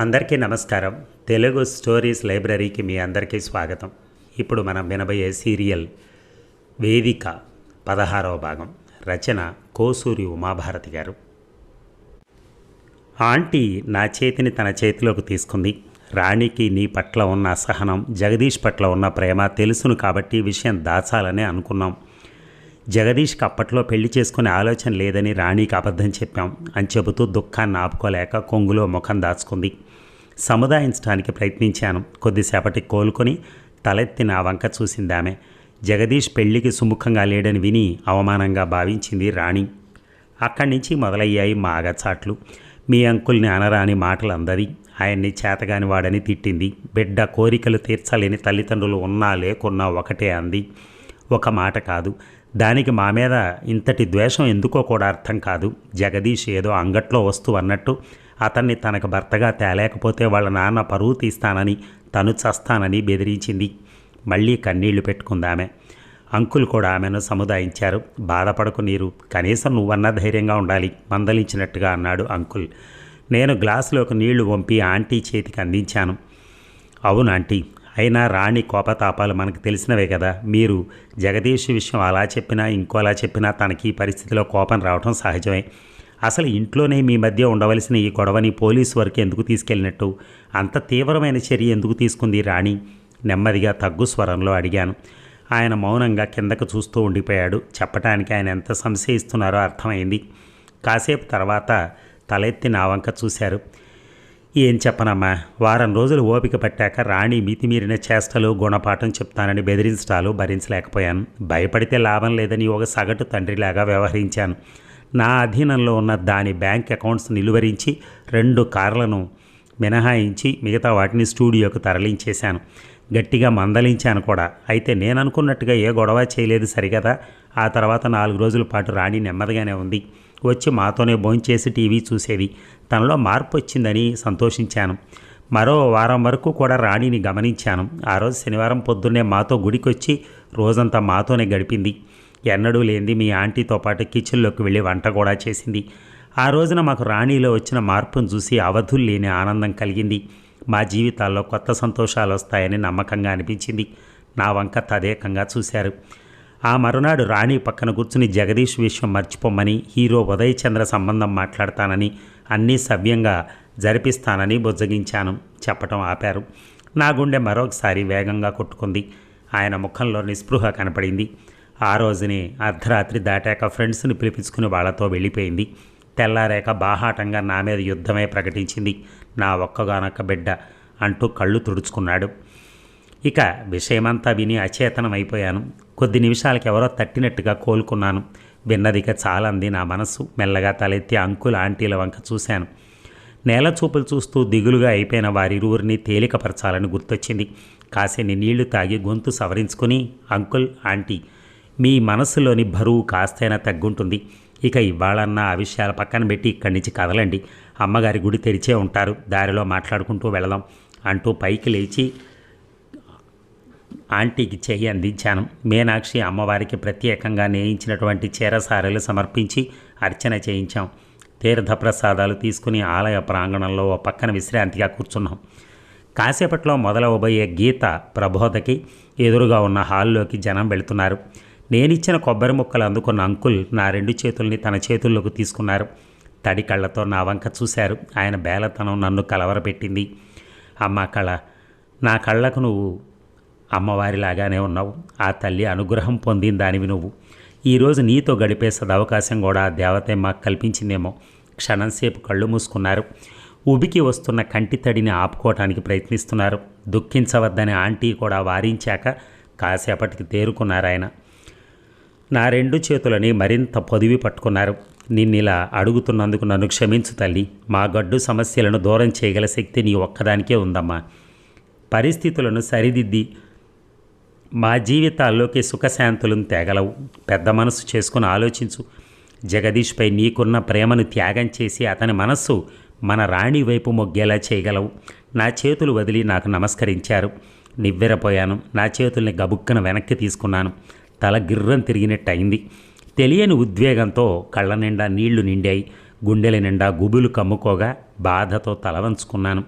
అందరికీ నమస్కారం. తెలుగు స్టోరీస్ లైబ్రరీకి మీ అందరికీ స్వాగతం. ఇప్పుడు మనం వినబోయే సీరియల్ వేదిక పదహారవ భాగం రచన కోసూరి ఉమాభారతి గారు. ఆంటీ నా చేతిని తన చేతిలోకి తీసుకుంది. రాణికి నీ పట్ల ఉన్న అసహనం జగదీష్ పట్ల ఉన్న ప్రేమ తెలుసును కాబట్టి విషయం దాచాలని అనుకున్నాం. జగదీష్కి అప్పట్లో పెళ్ళి చేసుకునే ఆలోచన లేదని రాణికి అబద్ధం చెప్పాం. అని చెబుతూ దుఃఖాన్ని ఆపుకోలేక కొంగులో ముఖం దాచుకుంది. సముదాయించడానికి ప్రయత్నించాను. కొద్దిసేపటికి కోలుకొని తలెత్తి నా వంక చూసింది ఆమె జగదీష్ పెళ్ళికి సుముఖంగా లేడని విని అవమానంగా భావించింది రాణి. అక్కడి నుంచి మొదలయ్యాయి మా అగచాట్లు మీ అంకుల్ని అనరాని మాటలు అందది ఆయన్ని చేతగాని వాడని తిట్టింది. బిడ్డ కోరికలు తీర్చలేని తల్లిదండ్రులు ఉన్నా లేకున్నా ఒకటే అంది. ఒక మాట కాదు. దానికి మా మీద ఇంతటి ద్వేషం ఎందుకో కూడా అర్థం కాదు. జగదీష్ ఏదో అంగట్లో వస్తువు అన్నట్టు అతన్ని తనకు భర్తగా తేలేకపోతే వాళ్ళ నాన్న పరువు తీస్తానని తను చస్తానని బెదిరించింది. మళ్ళీ కన్నీళ్ళు పెట్టుకుందామె. అంకుల్ కూడా ఆమెను సముదాయించారు. బాధపడకు నీరు. కనీసం నువ్వన్నా ధైర్యంగా ఉండాలి. మందలించినట్టుగా అన్నాడు అంకుల్. నేను గ్లాసులోకి నీళ్ళు వంపి ఆంటీ చేతికి అందించాను. అవును ఆంటీ. అయినా రాణి కోపతాపాలు మనకు తెలిసినవే కదా. మీరు జగదీష్ విషయం అలా చెప్పినా ఇంకోలా చెప్పినా తనకి ఈ పరిస్థితిలో కోపం రావడం సహజమే. అసలు ఇంట్లోనే మీ మధ్య ఉండవలసిన ఈ గొడవని పోలీసు వరకు ఎందుకు తీసుకెళ్ళినట్టు? అంత తీవ్రమైన చర్య ఎందుకు తీసుకుంది రాణి? నెమ్మదిగా తగ్గు స్వరంలో అడిగాను. ఆయన మౌనంగా కిందకు చూస్తూ ఉండిపోయాడు. చెప్పటానికి ఆయన ఎంత సంశయిస్తున్నారో అర్థమైంది. కాసేపు తర్వాత తలెత్తి నా వంక చూశారు. ఏం చెప్పనమ్మా వారం రోజులు ఓపిక పట్టాక రాణి మితిమీరిన చేష్టలు గుణపాఠం చెప్తానని బెదిరించడాలు భరించలేకపోయాను. భయపడితే లాభం లేదని ఒక సగటు తండ్రిలాగా వ్యవహరించాను. నా అధీనంలో ఉన్న దాని బ్యాంక్ అకౌంట్స్ నిలువరించి రెండు కార్లను మినహాయించి మిగతా వాటిని స్టూడియోకు తరలించేశాను. గట్టిగా మందలించాను కూడా. అయితే నేను అనుకున్నట్టుగా ఏ గొడవ చేయలేదు సరిగదా? ఆ తర్వాత నాలుగు రోజుల పాటు రాణి నెమ్మదిగానే ఉంది. వచ్చి మాతోనే భోంచేసి టీవీ చూసేది. తనలో మార్పు వచ్చిందని సంతోషించాను. మరో వారం వరకు కూడా రాణిని గమనించాను. ఆ రోజు శనివారం పొద్దున్నే మాతో గుడికొచ్చి రోజంతా మాతోనే గడిపింది. ఎన్నడూ లేనిది మీ ఆంటీతో పాటు కిచెన్లోకి వెళ్ళి వంట కూడా చేసింది. ఆ రోజున మాకు రాణిలో వచ్చిన మార్పును చూసి అవధులు లేని ఆనందం కలిగింది. మా జీవితాల్లో కొత్త సంతోషాలు వస్తాయని నమ్మకంగా అనిపించింది. నా వంక తదేకంగా చూశారు. ఆ మరునాడు రాణి పక్కన కూర్చుని జగదీష్ విషయం మర్చిపోమని హీరో ఉదయ్ చంద్ర సంబంధం మాట్లాడతానని అన్నీ సవ్యంగా జరిపిస్తానని బుజ్జగించాను. చెప్పటం ఆపారు. నా గుండె మరొకసారి వేగంగా కొట్టుకుంది. ఆయన ముఖంలో నిస్పృహ కనపడింది. ఆ రోజునే అర్ధరాత్రి దాటాక ఫ్రెండ్స్ని పిలిపించుకుని వాళ్ళతో వెళ్ళిపోయింది. తెల్లారాక బాహాటంగా నా మీద యుద్ధమే ప్రకటించింది. నా ఒక్కగానొక్క బిడ్డ అంటూ కళ్ళు తుడుచుకున్నాడు. ఇక విషయమంతా విని అచేతనం అయిపోయాను కొద్ది నిమిషాలకి ఎవరో తట్టినట్టుగా కోలుకున్నాను. విన్నదిక చాలంది నా మనసు మెల్లగా తలెత్తి అంకుల్ ఆంటీల వంక చూశాను. నేల చూపులు చూస్తూ దిగులుగా అయిపోయిన వారిరువురిని తేలికపరచాలని గుర్తొచ్చింది. కాసేని నీళ్ళు తాగి గొంతు సవరించుకుని అంకుల్ ఆంటీ మీ మనసులోని బరువు కాస్తైనా తగ్గుంటుంది. ఇక ఇవాళన్నా ఆ విషయాల పక్కన పెట్టి ఇక్కడి నుంచి కదలండి. అమ్మగారి గుడి తెరిచే ఉంటారు. దారిలో మాట్లాడుకుంటూ వెళదాం అంటూ పైకి లేచి ఆంటీకి చెయ్యి అందించాను. మీనాక్షి అమ్మవారికి ప్రత్యేకంగా నేయించినటువంటి చీరసారెలు సమర్పించి అర్చన చేయించాం. తీర్థప్రసాదాలు తీసుకుని ఆలయ ప్రాంగణంలో ఓ పక్కన విశ్రాంతిగా కూర్చున్నాం. కాసేపట్లో మొదలవబోయే గీత ప్రబోధకి ఎదురుగా ఉన్న హాల్లోకి జనం వెళుతున్నారు. నేనిచ్చిన కొబ్బరి ముక్కలు అందుకున్న అంకుల్ నా రెండు చేతుల్ని తన చేతుల్లోకి తీసుకున్నారు. తడి కళ్ళతో నా వంక చూశారు. ఆయన బేలతనం నన్ను కలవరపెట్టింది. అమ్మ కళ నా కళ్ళకు నువ్వు అమ్మవారిలాగానే ఉన్నావు. ఆ తల్లి అనుగ్రహం పొందిన దానివి నువ్వు. ఈరోజు నీతో గడిపే సదవకాశం కూడా ఆ దేవతే మాకు కల్పించిందేమో. క్షణంసేపు కళ్ళు మూసుకున్నారు. ఉబికి వస్తున్న కంటి తడిని ఆపుకోవటానికి ప్రయత్నిస్తున్నారు. దుఃఖించవద్దని ఆంటీ కూడా వారించాక కాసేపటికి తేరుకున్నారు ఆయన నా రెండు చేతులని మరింత పొదివి పట్టుకున్నారు. నిన్నిలా అడుగుతున్నందుకు నన్ను క్షమించు తల్లి. మా గడ్డు సమస్యలను దూరం చేయగల శక్తి నీ ఒక్కదానికే ఉందమ్మా. పరిస్థితులను సరిదిద్ది మా జీవితాల్లోకి సుఖశాంతులను తేగలవు. పెద్ద మనసు చేసుకుని ఆలోచించు. జగదీష్పై నీకున్న ప్రేమను త్యాగం చేసి అతని మనస్సు మన రాణి వైపు మొగ్గేలా చేయగలవు. నా చేతులు వదిలి నాకు నమస్కరించారు. నివ్వెరపోయాను. నా చేతుల్ని గబుక్కన వెనక్కి తీసుకున్నాను. తల గిర్రం తిరిగినట్టు అయింది తెలియని ఉద్వేగంతో కళ్ళ నిండా నీళ్ళు నిండాయి. గుండెల నిండా గుబులు కమ్ముకోగా బాధతో తలవంచుకున్నాను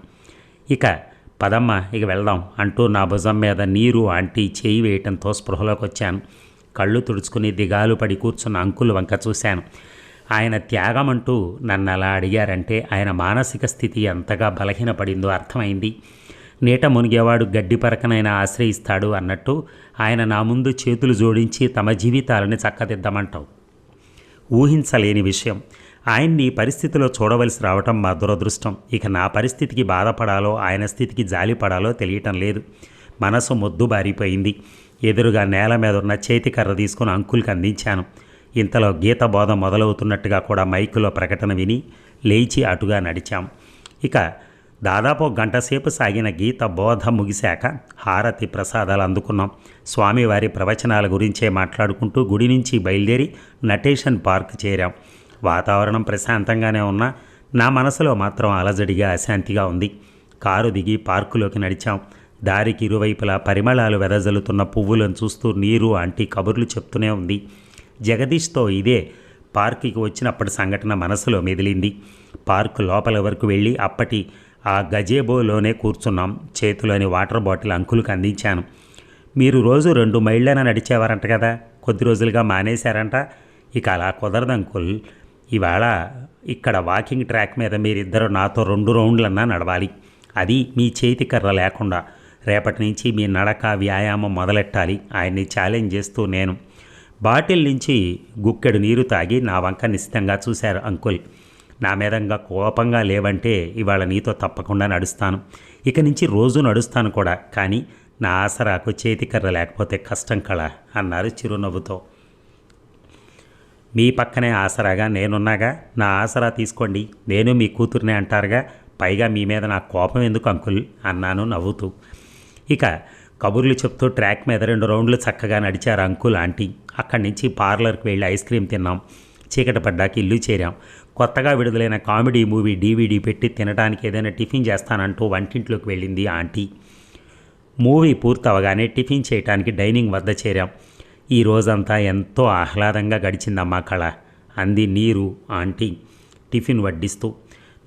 ఇక పదమ్మ ఇక వెళ్దాం అంటూ నా భుజం మీద నీరు ఆంటీ చేయి వేయటంతో స్పృహలోకి వచ్చాను కళ్ళు తుడుచుకుని దిగాలు పడి కూర్చున్న అంకుల్ వంక చూశాను. ఆయన త్యాగం అంటూ నన్ను అలా అడిగారంటే ఆయన మానసిక స్థితి ఎంతగా బలహీనపడిందో అర్థమైంది. నీట మునిగేవాడు గడ్డి పరకనైనా ఆశ్రయిస్తాడు అన్నట్టు ఆయన నా ముందు చేతులు జోడించి తమ జీవితాలని చక్కదిద్దమంటావు. ఊహించలేని విషయం. ఆయన్ని పరిస్థితిలో చూడవలసి రావటం మా దురదృష్టం. ఇక నా పరిస్థితికి బాధపడాలో ఆయన స్థితికి జాలిపడాలో తెలియటం లేదు. మనసు మొద్దు బారిపోయింది. ఎదురుగా నేల మీద ఉన్న చేతికర్ర తీసుకుని అంకుల్కి అందించాను. ఇంతలో గీత బోధ మొదలవుతున్నట్టుగా కూడా మైకులో ప్రకటన విని లేచి అటుగా నడిచాం. ఇక దాదాపు గంటసేపు సాగిన గీత బోధ ముగిశాక హారతి ప్రసాదాలు అందుకున్నాం. స్వామివారి ప్రవచనాల గురించే మాట్లాడుకుంటూ గుడి నుంచి బయలుదేరి నటేషన్ పార్క్ చేరాం. వాతావరణం ప్రశాంతంగానే ఉన్నా నా మనసులో మాత్రం అలజడిగా అశాంతిగా ఉంది. కారు దిగి పార్కులోకి నడిచాం. దారికి ఇరువైపులా పరిమళాలు వెదజల్లుతున్న పువ్వులను చూస్తూ నీరు ఆంటీ కబుర్లు చెప్తూనే ఉంది. జగదీష్తో ఇదే పార్కుకి వచ్చినప్పటి సంఘటన మనసులో మెదిలింది. పార్కు లోపల వరకు వెళ్ళి అప్పటి ఆ గజేబోలోనే కూర్చున్నాం. చేతిలోని వాటర్ బాటిల్ అంకులకు అందించాను. మీరు రోజు రెండు మైళ్ళైనా నడిచేవారంట కదా? కొద్ది రోజులుగా మానేశారంట? ఇక అలా కుదరదు అంకుల్. ఇవాళ ఇక్కడ వాకింగ్ ట్రాక్ మీద మీరిద్దరు నాతో రెండు రౌండ్లన్నా నడవాలి. అది మీ చేతి కర్ర లేకుండా. రేపటి నుంచి మీ నడక వ్యాయామం మొదలెట్టాలి. ఆయన్ని ఛాలెంజ్ చేస్తూ నేను. బాటిల్ నుంచి గుక్కెడు నీరు తాగి నా వంక నిశ్చితంగా చూశారు అంకుల్. నా మీదంగా కోపంగా లేవంటే ఇవాళ నీతో తప్పకుండా నడుస్తాను. ఇక నుంచి రోజు నడుస్తాను కూడా కానీ నా ఆసరాకు చేతికర్ర లేకపోతే కష్టం కళ అన్నారు చిరునవ్వుతో. మీ పక్కనే ఆసరాగా నేనున్నాగా? నా ఆసరా తీసుకోండి. నేను మీ కూతుర్నే అంటారుగా? పైగా మీ మీద నా కోపం ఎందుకు అంకుల్? అన్నాను నవ్వుతూ. ఇక కబుర్లు చెప్తూ ట్రాక్ మీద రెండు రౌండ్లు చక్కగా నడిచారు అంకుల్ ఆంటీ. అక్కడి నుంచి పార్లర్కి వెళ్ళి ఐస్ క్రీమ్ తిన్నాం. చీకటి పడ్డాక ఇల్లు చేరాం. కొత్తగా విడుదలైన కామెడీ మూవీ డీవీడీ పెట్టి తినడానికి ఏదైనా టిఫిన్ చేస్తానంటూ వంటింట్లోకి వెళ్ళింది ఆంటీ. మూవీ పూర్తవగానే టిఫిన్ చేయటానికి డైనింగ్ వద్ద చేరాం. ఈ రోజంతా ఎంతో ఆహ్లాదంగా గడిచిందమ్మా కళ అంది నీరు ఆంటీ టిఫిన్ వడ్డిస్తూ.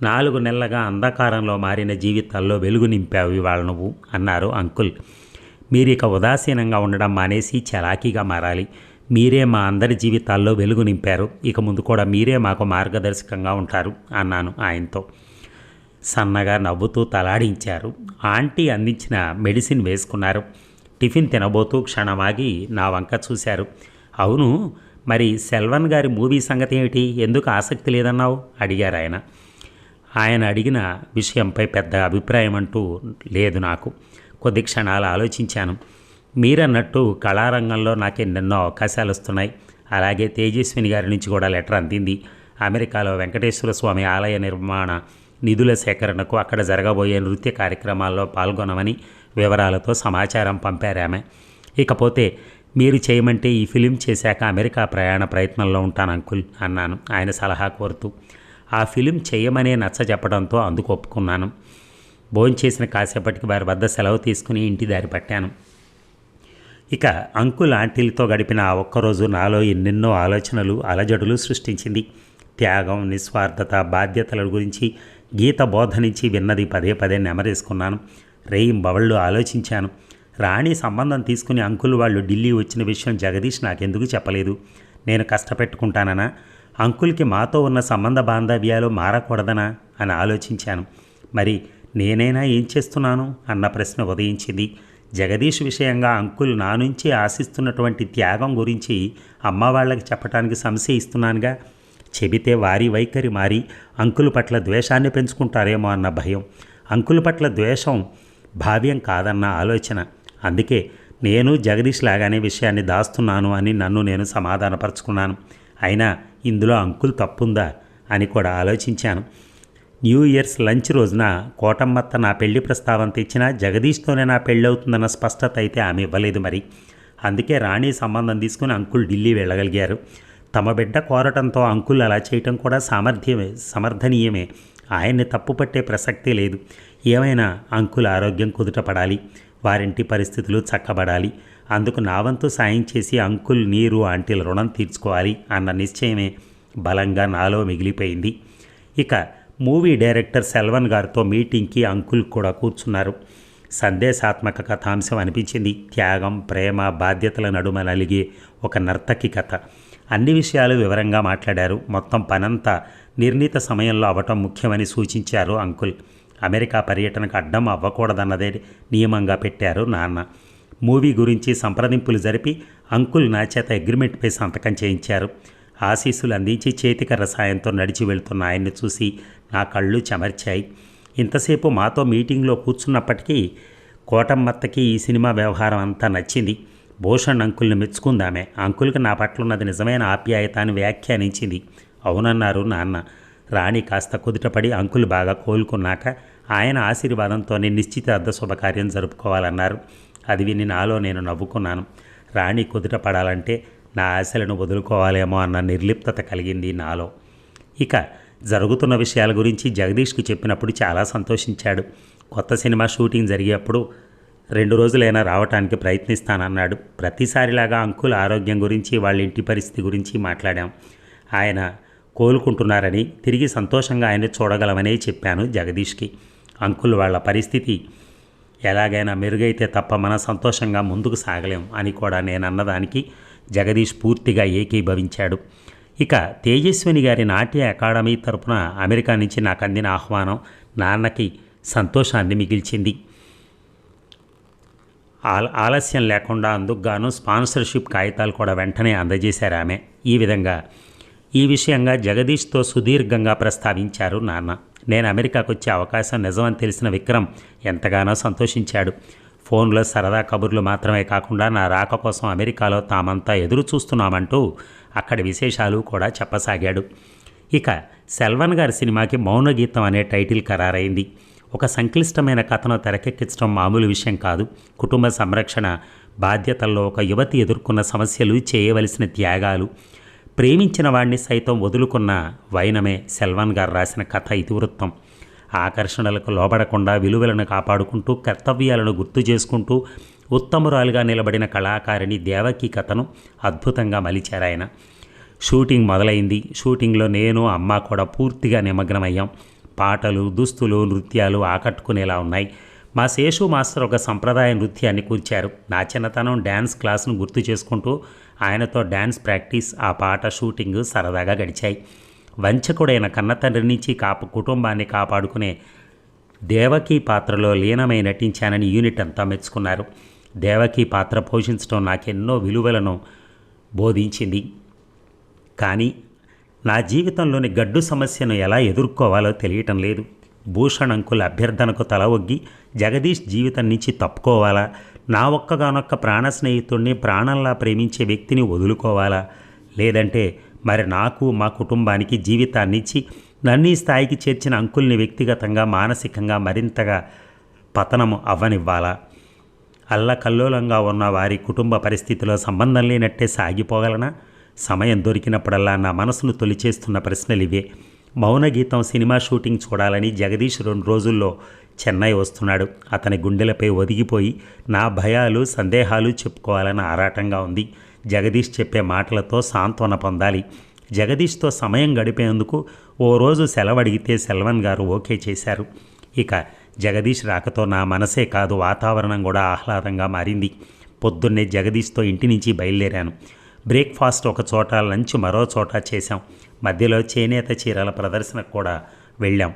నాలుగు నెలలుగా అంధకారంలో మారిన జీవితాల్లో వెలుగు నింపావు ఇవాళ నువ్వు అన్నారు అంకుల్. మీరిక ఉదాసీనంగా ఉండడం మానేసి చలాకీగా మారాలి. మీరే మా అందరి జీవితాల్లో వెలుగు నింపారు. ఇక ముందు కూడా మీరే మాకు మార్గదర్శకంగా ఉంటారు అన్నాను ఆయనతో. సన్నగా నవ్వుతూ తలాడించారు. ఆంటీ అందించిన మెడిసిన్ వేసుకున్నారు. టిఫిన్ తినబోతూ క్షణమాగి నా వంక చూశారు. అవును మరి సెల్వన్ గారి మూవీ సంగతి ఏమిటి? ఎందుకు ఆసక్తి లేదన్నావు? అడిగారు ఆయన. ఆయన అడిగిన విషయంపై పెద్ద అభిప్రాయం అంటూ లేదు నాకు. కొద్ది క్షణాలు ఆలోచించాను. మీరన్నట్టు కళారంగంలో నాకు ఎన్నెన్నో అవకాశాలు వస్తున్నాయి అలాగే తేజస్విని గారి నుంచి కూడా లెటర్ అందింది. అమెరికాలో వెంకటేశ్వర స్వామి ఆలయ నిర్మాణ నిధుల సేకరణకు అక్కడ జరగబోయే నృత్య కార్యక్రమాల్లో పాల్గొనమని వివరాలతో సమాచారం పంపారామె ఇకపోతే మీరు చేయమంటే ఈ ఫిలిం చేశాక అమెరికా ప్రయాణ ప్రయత్నంలో ఉంటాను అంకుల్ అన్నాను. ఆయన సలహా కోరుతూ ఆ ఫిలిం చేయమనే నచ్చ చెప్పడంతో అందుకు ఒప్పుకున్నాను. భోంచేసిన కాసేపటికి వారి వద్ద సెలవు తీసుకుని ఇంటి దారి పట్టాను. ఇక అంకుల్ ఆంటీలతో గడిపిన ఆ ఒక్కరోజు నాలో ఎన్నెన్నో ఆలోచనలు అలజడులు సృష్టించింది. త్యాగం నిస్వార్థత బాధ్యతల గురించి గీత బోధ నుంచి విన్నది పదే పదే నెమరేసుకున్నాను. రేయిం బవళ్ళు ఆలోచించాను. రాణి సంబంధం తీసుకుని అంకుల్ వాళ్ళు ఢిల్లీ వచ్చిన విషయం జగదీష్ నాకెందుకు చెప్పలేదు. నేను కష్టపెట్టుకుంటాననా? అంకుల్కి మాతో ఉన్న సంబంధ బాంధవ్యాలు మారకూడదనా? అని ఆలోచించాను. మరి నేనైనా ఏం చేస్తున్నాను? అన్న ప్రశ్న ఉదయించింది. జగదీష్ విషయంగా అంకుల్ నా నుంచి ఆశిస్తున్నటువంటి త్యాగం గురించి అమ్మ వాళ్ళకి చెప్పడానికి సంశయిస్తున్నానుగా చెబితే వారి వైఖరి మారి అంకుల్ పట్ల ద్వేషాన్ని పెంచుకుంటారేమో అన్న భయం. అంకుల్ పట్ల ద్వేషం భావ్యం కాదన్న ఆలోచన. అందుకే నేను జగదీష్ లాగానే విషయాన్ని దాస్తున్నాను అని నన్ను నేను సమాధానపరుచుకున్నాను. అయినా ఇందులో అంకుల్ తప్పుందా అని కూడా ఆలోచించాను. న్యూ ఇయర్స్ లంచ్ రోజున కోటమ్మత్త నా పెళ్ళి ప్రస్తావన తెచ్చినా జగదీష్తోనే నా పెళ్ళి అవుతుందన్న స్పష్టత అయితే ఆమె ఇవ్వలేదు మరి. అందుకే రాణి సంబంధం తీసుకుని అంకుల్ ఢిల్లీ వెళ్ళగలిగారు. తమ బిడ్డ కోరటంతో అంకుల్ అలా చేయటం కూడా సామర్థ్యమే సమర్థనీయమే. ఆయన్ని తప్పుపట్టే ప్రసక్తే లేదు. ఏమైనా అంకుల్ ఆరోగ్యం కుదుటపడాలి వారింటి పరిస్థితులు చక్కబడాలి. అందుకు నా వంతు సాయం చేసి అంకుల్ నీరు ఆంటీల రుణం తీర్చుకోవాలి అన్న నిశ్చయమే బలంగా నాలో మిగిలిపోయింది. ఇక మూవీ డైరెక్టర్ సెల్వన్ గారితో మీటింగ్కి అంకుల్ కూడా కూర్చున్నారు. సందేశాత్మక కథాంశం అనిపించింది. త్యాగం ప్రేమ బాధ్యతల నడుమ నలిగే ఒక నర్తకి కథ. అన్ని విషయాలు వివరంగా మాట్లాడారు. మొత్తం పనంతా నిర్ణీత సమయంలో అవటం ముఖ్యమని సూచించారు అంకుల్. అమెరికా పర్యటనకు అడ్డం అవ్వకూడదన్నదే నియమంగా పెట్టారు నాన్న. మూవీ గురించి సంప్రదింపులు జరిపి అంకుల్ నా చేత అగ్రిమెంట్పై సంతకం చేయించారు. ఆశీస్సులు అందించి చేతికర్ర సాయంతో నడిచి వెళ్తున్న ఆయన్ని చూసి నా కళ్ళు చెమర్చాయి. ఇంతసేపు మాతో మీటింగ్లో కూర్చున్నప్పటికీ కోటమ్మత్తకి ఈ సినిమా వ్యవహారం అంతా నచ్చింది. భూషణ్ అంకుల్ని మెచ్చుకుందామే. అంకుల్కి నా పట్ల ఉన్నది నిజమైన ఆప్యాయత అని వ్యాఖ్యానించింది. అవునన్నారు నాన్న. రాణి కాస్త కుదుటపడి అంకుల్ బాగా కోలుకున్నాక ఆయన ఆశీర్వాదంతోనే నిశ్చితార్థ శుభకార్యం జరుపుకోవాలన్నారు. అది విని నాలో నేను నవ్వుకున్నాను. రాణి కుదుట పడాలంటే నా ఆశలను వదులుకోవాలేమో అన్న నిర్లిప్తత కలిగింది నాలో. ఇక జరుగుతున్న విషయాల గురించి జగదీష్కు చెప్పినప్పుడు చాలా సంతోషించాడు. కొత్త సినిమా షూటింగ్ జరిగేప్పుడు రెండు రోజులైనా రావటానికి ప్రయత్నిస్తానన్నాడు. ప్రతిసారిలాగా అంకుల్ ఆరోగ్యం గురించి వాళ్ళ ఇంటి పరిస్థితి గురించి మాట్లాడాం. ఆయన కోలుకుంటున్నారని తిరిగి సంతోషంగా ఆయన చూడగలమనే చెప్పాను జగదీష్కి. అంకుల్ వాళ్ళ పరిస్థితి ఎలాగైనా మెరుగైతే తప్ప మన సంతోషంగా ముందుకు సాగలేం అని కూడా నేను అన్నదానికి జగదీష్ పూర్తిగా ఏకీభవించాడు. ఇక తేజస్విని గారి నాట్య అకాడమీ తరపున అమెరికా నుంచి నాకు అందిన ఆహ్వానం నాన్నకి సంతోషాన్ని మిగిల్చింది. ఆల ఆలస్యం లేకుండా అందుకుగాను స్పాన్సర్షిప్ కాగితాలు కూడా వెంటనే అందజేశారు ఆమె. ఈ విధంగా ఈ విషయంగా జగదీష్తో సుదీర్ఘంగా ప్రస్తావించారు నాన్న. నేను అమెరికాకు వచ్చే అవకాశం నిజమని తెలిసిన విక్రమ్ ఎంతగానో సంతోషించాడు. ఫోన్లో సరదా కబుర్లు మాత్రమే కాకుండా నా రాక కోసం అమెరికాలో తామంతా ఎదురు చూస్తున్నామంటూ అక్కడి విశేషాలు కూడా చెప్పసాగాడు. ఇక సెల్వన్ గారి సినిమాకి మౌనగీతం అనే టైటిల్ ఖరారైంది. ఒక సంక్లిష్టమైన కథను తెరకెక్కించడం మామూలు విషయం కాదు. కుటుంబ సంరక్షణ బాధ్యతల్లో ఒక యువతి ఎదుర్కొన్న సమస్యలు చేయవలసిన త్యాగాలు. ప్రేమించిన వాడిని సైతం వదులుకున్న వైనమే సెల్వన్ గారు రాసిన కథ ఇతివృత్తం. ఆకర్షణలకు లోబడకుండా విలువలను కాపాడుకుంటూ కర్తవ్యాలను గుర్తు చేసుకుంటూ ఉత్తమురాలుగా నిలబడిన కళాకారిణి దేవకి కథను అద్భుతంగా మలిచారాయన షూటింగ్ మొదలైంది. షూటింగ్లో నేను అమ్మ కూడా పూర్తిగా నిమగ్నమయ్యాం. పాటలు దుస్తులు నృత్యాలు ఆకట్టుకునేలా ఉన్నాయి. మా శేషు మాస్టర్ ఒక సంప్రదాయ నృత్యాన్ని కూర్చారు. నా చిన్నతనం డ్యాన్స్ క్లాస్ను గుర్తు చేసుకుంటూ ఆయనతో డ్యాన్స్ ప్రాక్టీస్ ఆ పాట షూటింగ్ సరదాగా గడిచాయి. వంచకుడైన కన్నతండ్రి నుంచి కాపు కుటుంబాన్ని కాపాడుకునే దేవకీ పాత్రలో లీనమై నటించానని యూనిట్ అంతా మెచ్చుకున్నారు. దేవకీ పాత్ర పోషించడం నాకెన్నో విలువలను బోధించింది. కానీ నా జీవితంలోని గడ్డు సమస్యను ఎలా ఎదుర్కోవాలో తెలియటం లేదు. భూషణ్ అంకుల్ అభ్యర్థనకు తల ఒగ్గి జగదీష్ జీవితం నుంచి తప్పుకోవాలా? నా ఒక్కగానొక్క ప్రాణ స్నేహితుడిని ప్రాణంలా ప్రేమించే వ్యక్తిని వదులుకోవాలా? లేదంటే మరి నాకు మా కుటుంబానికి జీవితాన్ని ఇచ్చి నన్ను ఈ స్థాయికి చేర్చిన అంకుల్ని వ్యక్తిగతంగా మానసికంగా మరింతగా పతనము అవ్వనివ్వాలా? అల్లకల్లోలంగా ఉన్న వారి కుటుంబ పరిస్థితిలో సంబంధం లేనట్టే సాగిపోగలనా? సమయం దొరికినప్పుడల్లా నా మనసును తొలిచేస్తున్న ప్రశ్నలు ఇవే. మౌనగీతం సినిమా షూటింగ్ చూడాలని జగదీష్ రెండు రోజుల్లో చెన్నై వస్తున్నాడు. అతని గుండెలపై ఒదిగిపోయి నా భయాలు సందేహాలు చెప్పుకోవాలని ఆరాటంగా ఉంది. జగదీష్ చెప్పే మాటలతో సాంత్వన పొందాలి. జగదీష్తో సమయం గడిపేందుకు ఓ రోజు సెలవడిగితే సెల్వన్ గారు ఓకే చేశారు. ఇక జగదీష్ రాకతో నా మనసే కాదు వాతావరణం కూడా ఆహ్లాదంగా మారింది. పొద్దున్నే జగదీష్తో ఇంటి నుంచి బయలుదేరాను. బ్రేక్ఫాస్ట్ ఒక చోట లంచ్ మరో చోట చేశాం. మధ్యలో చేనేత చీరల ప్రదర్శనకు కూడా వెళ్ళాం.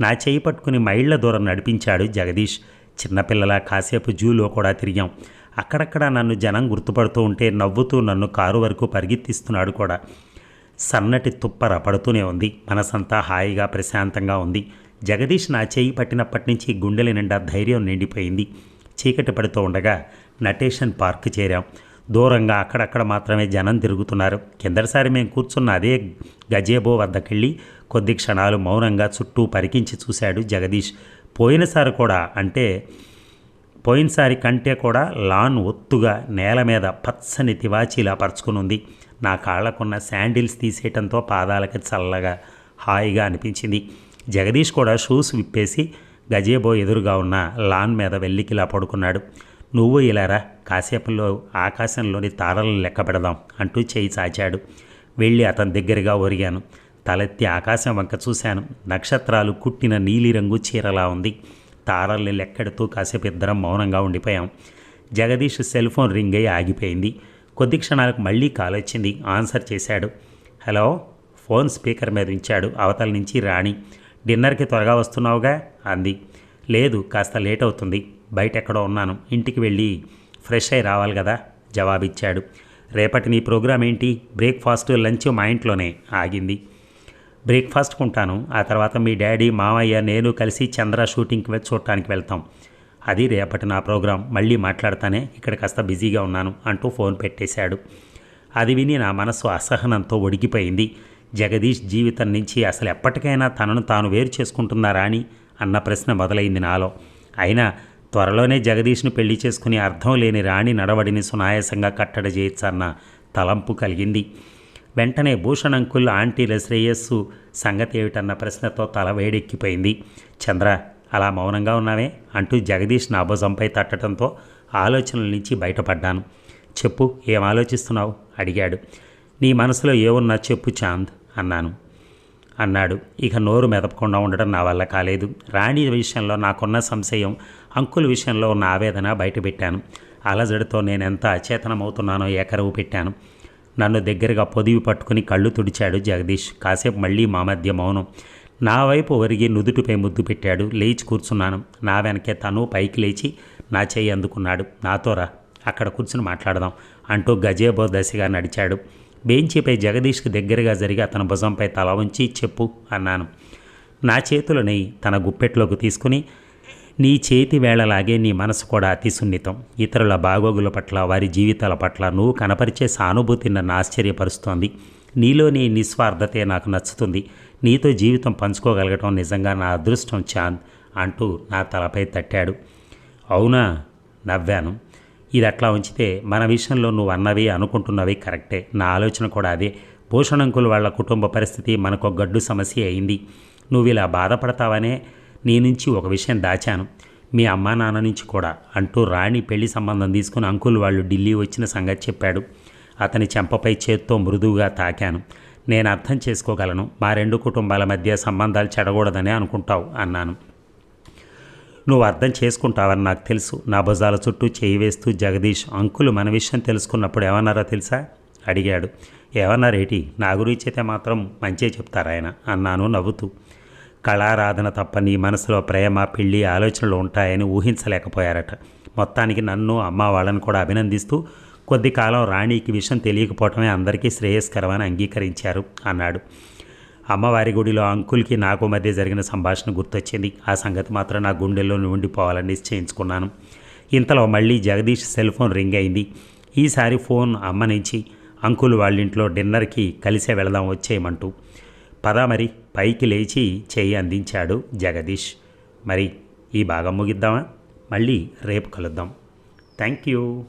నా చేయి పట్టుకుని మైళ్ళ దూరం నడిపించాడు జగదీష్. చిన్నపిల్లల కాసేపు జూలో కూడా తిరిగాం. అక్కడక్కడ నన్ను జనం గుర్తుపడుతూ ఉంటే నవ్వుతూ నన్ను కారు వరకు పరిగెత్తిస్తున్నాడు కూడా. సన్నటి తుప్పర పడుతూనే ఉంది. మనసంతా హాయిగా ప్రశాంతంగా ఉంది. జగదీష్ నా చేయి పట్టినప్పటి నుంచి గుండెల నిండా ధైర్యం నిండిపోయింది. చీకటి పడుతూ ఉండగా నటేషన్ పార్క్ చేరాం. దూరంగా అక్కడక్కడ మాత్రమే జనం తిరుగుతున్నారు. కిందటిసారి మేము కూర్చున్న అదే గజేబో వద్దకెళ్ళి కొద్ది క్షణాలు మౌనంగా చుట్టూ పరికించి చూశాడు జగదీష్. పోయినసారి కూడా అంటే పోయినసారి కంటే కూడా లాన్ ఒత్తుగా నేల మీద పచ్చని తివాచీలా పరుచుకునుంది నా కాళ్ళకున్న శాండిల్స్ తీసేయటంతో పాదాలకి చల్లగా హాయిగా అనిపించింది. జగదీష్ కూడా షూస్ విప్పేసి గజేబో ఎదురుగా ఉన్న లాన్ మీద వెల్లికిలా పడుకున్నాడు. నువ్వు ఇలారా కాసేపులో ఆకాశంలోని తారలను లెక్క పెడదాం అంటూ చేయి చాచాడు. వెళ్ళి అతని దగ్గరగా ఒరిగాను. తలెత్తి ఆకాశం వంక చూశాను. నక్షత్రాలు కుట్టిన నీలిరంగు చీరలా ఉంది. తారల్ని లెక్కెడుతూ కాసేపు ఇద్దరం మౌనంగా ఉండిపోయాం. జగదీష్ సెల్ ఫోన్ రింగ్ అయి ఆగిపోయింది. కొద్ది క్షణాలకు మళ్ళీ కాల్ వచ్చింది. ఆన్సర్ చేశాడు. హలో ఫోన్ స్పీకర్ మీద ఉంచాడు. అవతల నుంచి రాణి. డిన్నర్కి త్వరగా వస్తున్నావుగా? అంది. లేదు కాస్త లేట్ అవుతుంది. బయట ఎక్కడో ఉన్నాను. ఇంటికి వెళ్ళి ఫ్రెష్ అయి రావాలి కదా? జవాబిచ్చాడు. రేపటి నీ ప్రోగ్రామ్ ఏంటి? బ్రేక్ఫాస్ట్ లంచ్ మా ఇంట్లోనే ఆగింది. బ్రేక్ఫాస్ట్ ఉంటాను ఆ తర్వాత మీ డాడీ మామయ్య నేను కలిసి చంద్ర షూటింగ్కి చూడటానికి వెళ్తాం. అది రేపటి నా ప్రోగ్రాం. మళ్ళీ మాట్లాడతానే. ఇక్కడ కాస్త బిజీగా ఉన్నాను అంటూ ఫోన్ పెట్టేశాడు. అది విని నా మనసు అసహనంతో ఒడిగిపోయింది. జగదీష్ జీవితం నుంచి అసలు ఎప్పటికైనా తనను తాను వేరు చేసుకుంటున్నారా అని అన్న ప్రశ్న మొదలైంది నాలో. అయినా త్వరలోనే జగదీష్ను పెళ్ళి చేసుకుని అర్థం లేని రాణి నడవడిని సునాయాసంగా కట్టడి చేయొచ్చన్న తలంపు కలిగింది. వెంటనే భూషణ్ అంకుల్ ఆంటీల శ్రేయస్సు సంగతి ఏమిటన్న ప్రశ్నతో తల వేడెక్కిపోయింది. చంద్ర అలా మౌనంగా ఉన్నావే? అంటూ జగదీష్ నా భుజంపై తట్టడంతో ఆలోచనల నుంచి బయటపడ్డాను. చెప్పు ఏం ఆలోచిస్తున్నావు? అడిగాడు. నీ మనసులో ఏమున్నా చెప్పు చాంద్ అన్నాను. అన్నాడు. ఇక నోరు మెదపకుండా ఉండడం నా వల్ల కాలేదు. రాణి విషయంలో నాకున్న సంశయం అంకుల్ విషయంలో ఉన్న ఆవేదన బయటపెట్టాను. అలజడితో నేను ఎంత అచేతనమవుతున్నానో ఏకరవు పెట్టాను. నన్ను దగ్గరగా పొదివి పట్టుకుని కళ్ళు తుడిచాడు జగదీష్. కాసేపు మళ్ళీ మా మధ్య మౌనం. నా వైపు ఒరిగి నుదుటిపై ముద్దు పెట్టాడు. లేచి కూర్చున్నాను. నా వెనకే తను పైకి లేచి నా చేయి అందుకున్నాడు. నాతో రా. అక్కడ కూర్చుని మాట్లాడదాం అంటూ గజేబో దశగా నడిచాడు. బెంచిపై జగదీష్కి దగ్గరగా జరిగి అతని భుజంపై తల ఉంచి చెప్పు అన్నాను. నా చేతులని తన గుప్పెట్లోకి తీసుకుని నీ చేతి వేళలాగే నీ మనసు కూడా అతి సున్నితం. ఇతరుల బాగోగుల పట్ల వారి జీవితాల పట్ల నువ్వు కనపరిచే సానుభూతి నన్ను ఆశ్చర్యపరుస్తోంది. నీలోని నిస్వార్థతే నాకు నచ్చుతుంది. నీతో జీవితం పంచుకోగలగటం నిజంగా నా అదృష్టం చాంద్ అంటూ నా తలపై తట్టాడు. అవునా? నవ్వాను. ఇది అట్లా ఉంచితే మన విషయంలో నువ్వు అన్నవి అనుకుంటున్నవి కరెక్టే. నా ఆలోచన కూడా అదే. భూషణంకులు వాళ్ళ కుటుంబ పరిస్థితి మనకు గడ్డు సమస్య అయింది. నువ్వు ఇలా బాధపడతావనే నీ నుంచి ఒక విషయం దాచాను. మీ అమ్మా నాన్న నుంచి కూడా అంటూ రాణి పెళ్ళి సంబంధం తీసుకుని అంకుల్ వాళ్ళు ఢిల్లీ వచ్చిన సంగతి చెప్పాడు. అతని చెంపపై చేత్తో మృదువుగా తాకాను. నేను అర్థం చేసుకోగలను. మా రెండు కుటుంబాల మధ్య సంబంధాలు చెడకూడదనే అనుకుంటావు అన్నాను. నువ్వు అర్థం చేసుకుంటావని నాకు తెలుసు. నా భుజాల చుట్టూ చేయి వేస్తూ జగదీష్ అంకులు మన విషయం తెలుసుకున్నప్పుడు ఏమన్నారో తెలుసా? అడిగాడు. ఏమన్నారేటి? నా గురించి అయితే మాత్రం మంచే చెప్తారు ఆయన అన్నాను నవ్వుతూ. కళారాధన తప్ప నీ మనసులో ప్రేమ పెళ్ళి ఆలోచనలు ఉంటాయని ఊహించలేకపోయారట. మొత్తానికి నన్ను అమ్మ వాళ్ళని కూడా అభినందిస్తూ కొద్ది కాలం రాణికి విషయం తెలియకపోవటమే అందరికీ శ్రేయస్కరమని అంగీకరించారు అన్నాడు. అమ్మవారి గుడిలో అంకుల్కి నాకు మధ్య జరిగిన సంభాషణ గుర్తొచ్చింది. ఆ సంగతి మాత్రం నా గుండెల్లో ఉండిపోవాలని నిశ్చయించుకున్నాను. ఇంతలో మళ్ళీ జగదీష్ సెల్ ఫోన్ రింగ్ అయింది. ఈసారి ఫోన్ అమ్మ నుంచి అంకుల్ వాళ్ళ ఇంట్లో డిన్నర్కి కలిసే వెళదాం వచ్చేయమంటూ. పదా మరి. పైకి లేచి చేయి అందించాడు జగదీష్. మరి ఈ భాగం ముగిద్దామా? మళ్ళీ రేపు కలుద్దాం. Thank you